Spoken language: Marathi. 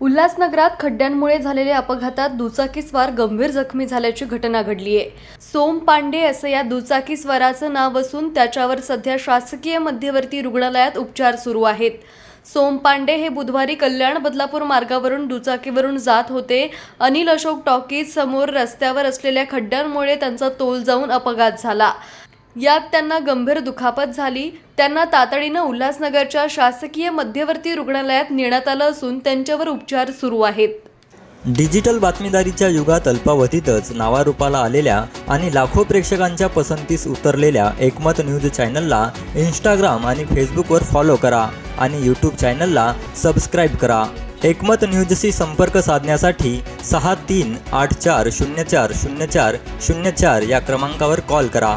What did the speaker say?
उल्हासनगरात खड्ड्यांमुळे झालेल्या अपघातात दुचाकीस्वार गंभीर जखमी झाल्याची घटना घडली आहे. सोम पांडे असं या दुचाकीस्वाराचं नाव असून त्याच्यावर सध्या शासकीय मध्यवर्ती रुग्णालयात उपचार सुरू आहेत. सोम पांडे हे बुधवारी कल्याण बदलापूर मार्गावरून दुचाकीवरून जात होते. अनिल अशोक टॉकीज समोर रस्त्यावर असलेल्या खड्ड्यांमुळे त्यांचा तोल जाऊन अपघात झाला. यात त्यांना गंभीर दुखापत झाली. त्यांना तातडीनं उल्हासनगरच्या शासकीय मध्यवर्ती रुग्णालयात नेण्यात आलं असून त्यांच्यावर उपचार सुरू आहेत. डिजिटल बातमीदारीच्या युगात अल्पावधीतच नावारूपाला आलेल्या आणि लाखो प्रेक्षकांच्या पसंतीस उतरलेल्या एकमत न्यूज चॅनलला इंस्टाग्राम आणि फेसबुकवर फॉलो करा आणि यूट्यूब चॅनलला सबस्क्राईब करा. एकमत न्यूजशी संपर्क साधण्यासाठी सहा तीन आठ चार शून्य चार शून्य चार शून्य चार या क्रमांकावर कॉल करा.